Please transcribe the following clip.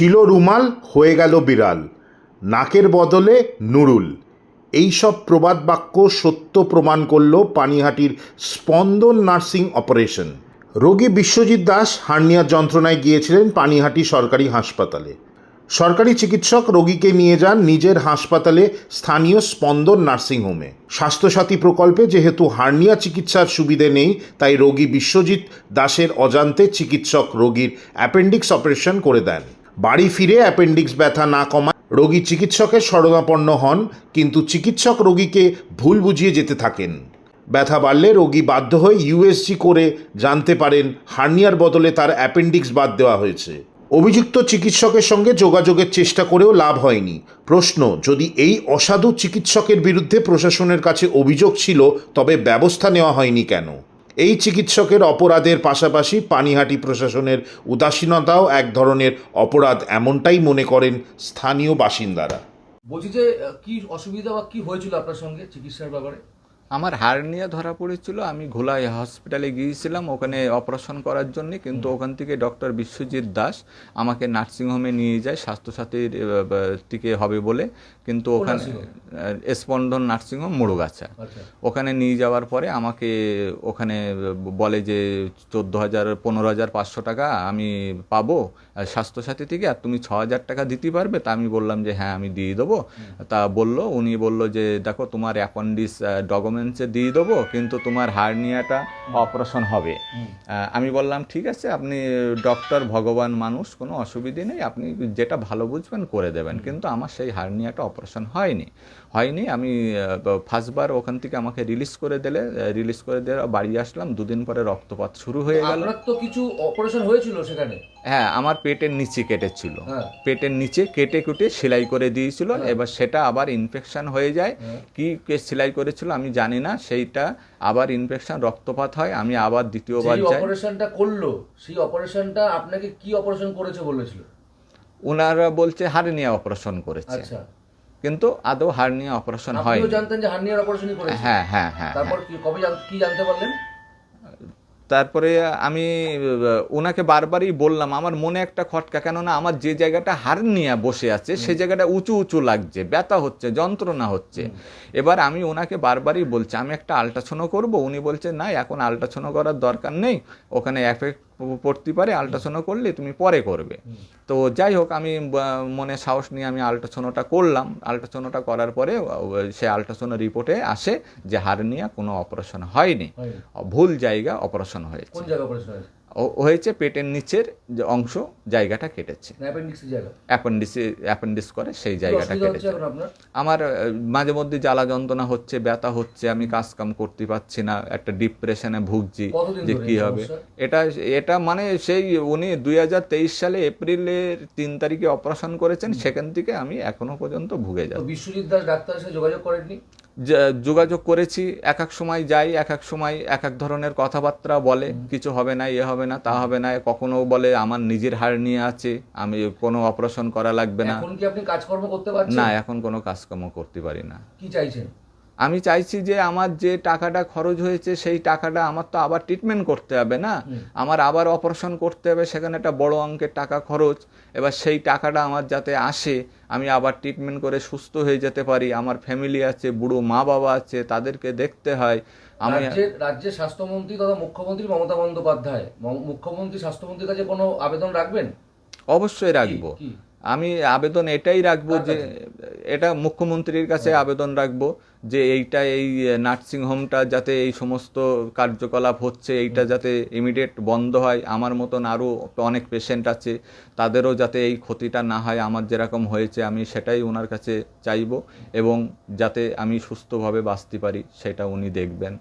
ছিল রুমাল, হয়ে গেল বিড়াল। নাকের বদলে নুরুল। এই সব প্রবাদ বাক্য সত্য প্রমাণ করল পানিহাটির স্পন্দন নার্সিং অপারেশন। রোগী বিশ্বজিৎ দাস হার্নিয়ার যন্ত্রণায় গিয়েছিলেন পানিহাটি সরকারি হাসপাতালে। সরকারি চিকিৎসক রোগীকে নিয়ে যান নিজের হাসপাতালে স্থানীয় স্পন্দন নার্সিংহোমে স্বাস্থ্যসাথী প্রকল্পে যেহেতু হার্নিয়া চিকিৎসার সুবিধে নেই, তাই রোগী বিশ্বজিৎ দাসের অজান্তে চিকিৎসক রোগীর অ্যাপেন্ডিক্স অপারেশন করে দেন। বাড়ি ফিরে অ্যাপেন্ডিক্স ব্যথা না কমায়, রোগী চিকিৎসকের শরণাপন্ন হন, কিন্তু চিকিৎসক রোগীকে ভুল বুঝিয়ে যেতে থাকেন। ব্যথা বাড়লে রোগী বাধ্য হয়ে ইউএসজি করে জানতে পারেন হার্নিয়ার বদলে তার অ্যাপেন্ডিক্স বাদ দেওয়া হয়েছে। অভিযুক্ত চিকিৎসকের সঙ্গে যোগাযোগের চেষ্টা করেও লাভ হয়নি। প্রশ্ন, যদি এই অসাধু চিকিৎসকের বিরুদ্ধে প্রশাসনের কাছে অভিযোগ ছিল, তবে ব্যবস্থা নেওয়া হয়নি কেন? এই চিকিৎসকের অপরাধের পাশাপাশি পানিহাটি প্রশাসনের উদাসীনতাও এক ধরনের অপরাধ এমনটাই মনে করেন স্থানীয় বাসিন্দারা। বলছি যে কি অসুবিধা বা কি হয়েছিল আপনার সঙ্গে চিকিৎসার ব্যাপারে? আমার হার্নিয়া ধরা পড়েছিল আমি ঘোলাই হসপিটালে গিয়েছিলাম ওখানে অপারেশন করার জন্য কিন্তু ওখান থেকে ডক্টর বিশ্বজিৎ দাস আমাকে নার্সিংহোমে নিয়ে যায় স্বাস্থ্যসাথীর থেকে হবে বলে কিন্তু ওখানে স্পন্দন নার্সিংহোম মুড়ুগাছা। আচ্ছা। ওখানে নিয়ে যাওয়ার পরে আমাকে ওখানে বলে যে চোদ্দ হাজার পনেরো হাজার পাঁচশো টাকা আমি পাবো স্বাস্থ্যসাথী থেকে আর তুমি ছ হাজার টাকা দিতে পারবে? তা আমি বললাম যে হ্যাঁ আমি দিয়ে দেবো। তা বলল উনি বলল যে দেখো তোমার অ্যাপন্ডিস ডকুমেন্টসে দিয়ে দেবো কিন্তু তোমার হার্নিয়াটা অপারেশন হবে। আমি বললাম ঠিক আছে আপনি ডক্টর ভগবান মানুষ কোনো অসুবিধে নেই আপনি যেটা ভালো বুঝবেন করে দেবেন। কিন্তু আমার সেই হার্নিয়াটা অপারেশন হয়নি। হয়নি আমি ফার্স্টবার ওখান থেকে আমাকে রিলিজ করে দিলে রিলিজ করে দিয়ে বাড়ি আসলাম দুদিন পরে রক্তপাত শুরু হয়ে গেল। তো কিছু অপারেশন হয়েছিল সেখানে? হ্যাঁ আমার পেটের নিচে কেটেছিল। হ্যাঁ। পেটের নিচে কেটে কুটে সেলাই করে দিয়েছিল এবার সেটা আবার ইনফেকশন হয়ে যায়। কি কে সেলাই করেছিল আমি জানি না সেইটা আবার ইনফেকশন রক্তপাত হয় আমি আবার দ্বিতীয়বার যাই অপারেশনটা করল সেই অপারেশনটা আপনাকে কি অপারেশন করেছে বলেছিল? ওনারা বলছে হার্নিয়া অপারেশন করেছে। আচ্ছা। কিন্তু আদৌ হার্নিয়া অপারেশন হয় জানতেন যে হার্নিয়ার অপারেশনই করেছে? হ্যাঁ হ্যাঁ হ্যাঁ তারপর কি কবে জান- কি জানতে পারলেন? তারপরে আমি ওনাকে বারবারই বললাম আমার মনে একটা খটকা কেননা আমার যে জায়গাটা হার্নিয়া বসে আছে সে জায়গাটা উঁচু উঁচু লাগছে ব্যথা হচ্ছে যন্ত্রণা হচ্ছে। এবার আমি ওনাকে বারবারই বলছি আমি একটা আল্ট্রাসোনো করব? উনি বলছে না এখন আল্ট্রাসোনো করার দরকার নেই ওখানে এফেক্ট পড়তে পারে আল্ট্রাসোনো করলে তুমি পরে করবে। তো যাই হোক আমি মনে সাহস নিয়ে আমি আল্ট্রাসোনোটা করলাম। আল্ট্রাসোনোটা করার পরে সে আল্ট্রাসোনো রিপোর্টে আসে যে হার্নিয়া কোনো অপারেশন হয়নি। ভুল জায়গা অপারেশন হয়েছে? হয়েছে পেটের নিচের যে অংশ জায়গাটা কেটেছে। অ্যাপেন্ডিক্স অ্যাপেন্ডিস করে সেই জায়গাটা কেটেছে। আমার মাঝে মধ্যে জ্বালা যন্ত্রণা হচ্ছে ব্যথা হচ্ছে আমি কাজ কাম করতে পারছি না একটা ডিপ্রেশনে ভুগছি যে কি হবে। এটা এটা মানে সেই উনি দুই হাজার তেইশ সালে এপ্রিলের তিন তারিখে অপারেশন করেছেন সেখান থেকে আমি এখনও পর্যন্ত ভুগে যাচ্ছি। বিশ্বজিৎ দাস ডাক্তারের সাথে যোগাযোগ করেননি? যোগাযোগ করেছি এক এক সময় যাই এক এক সময় এক এক ধরনের কথাবার্তা বলে কিছু হবে না এ হবে না তা হবে না কখনো বলে আমার নিজের হার নিয়ে আছে আমি কোনো অপারেশন করা লাগবে না। এখন কি আপনি কাজকর্ম করতে পারছেন? না এখন কোনো কাজকর্ম করতে পারি না। কি চাইছেন? আমি চাইছি যে আমার যে টাকাটা খরচ হয়েছে সেই টাকাটা আমার তো আবার ট্রিটমেন্ট করতে হবে না? আমার আবার অপারেশন করতে হবে সেখানে একটা বড় অঙ্কের টাকা খরচ। এবার সেই টাকাটা আমার যাতে আসে আমি আবার ট্রিটমেন্ট করে সুস্থ হয়ে যেতে পারি। আমার ফ্যামিলি আছে বুড়ো মা বাবা আছে তাদেরকে দেখতে হয়। আমি রাজ্যের স্বাস্থ্যমন্ত্রী তথা মুখ্যমন্ত্রী মমতা বন্দ্যোপাধ্যায় মুখ্যমন্ত্রী স্বাস্থ্যমন্ত্রীর কাছে কোনো আবেদন রাখবেন? অবশ্যই রাখব? আমি আবেদন এটাই রাখব যে এটা মুখ্যমন্ত্রীর কাছে আবেদন রাখব যে এইটা এই নার্সিং হোমটা যাতে এই সমস্ত কার্যকলাপ হচ্ছে এইটা যাতে ইমিডিয়েট বন্ধ হয়। আমার মতন আরও অনেক পেশেন্ট আছে তাদেরও যাতে এই ক্ষতিটা না হয় আমার যেরকম হয়েছে আমি সেটাই ওনার কাছে চাইব এবং যাতে আমি সুস্থভাবে বাঁচতে পারি সেটা উনি দেখবেন।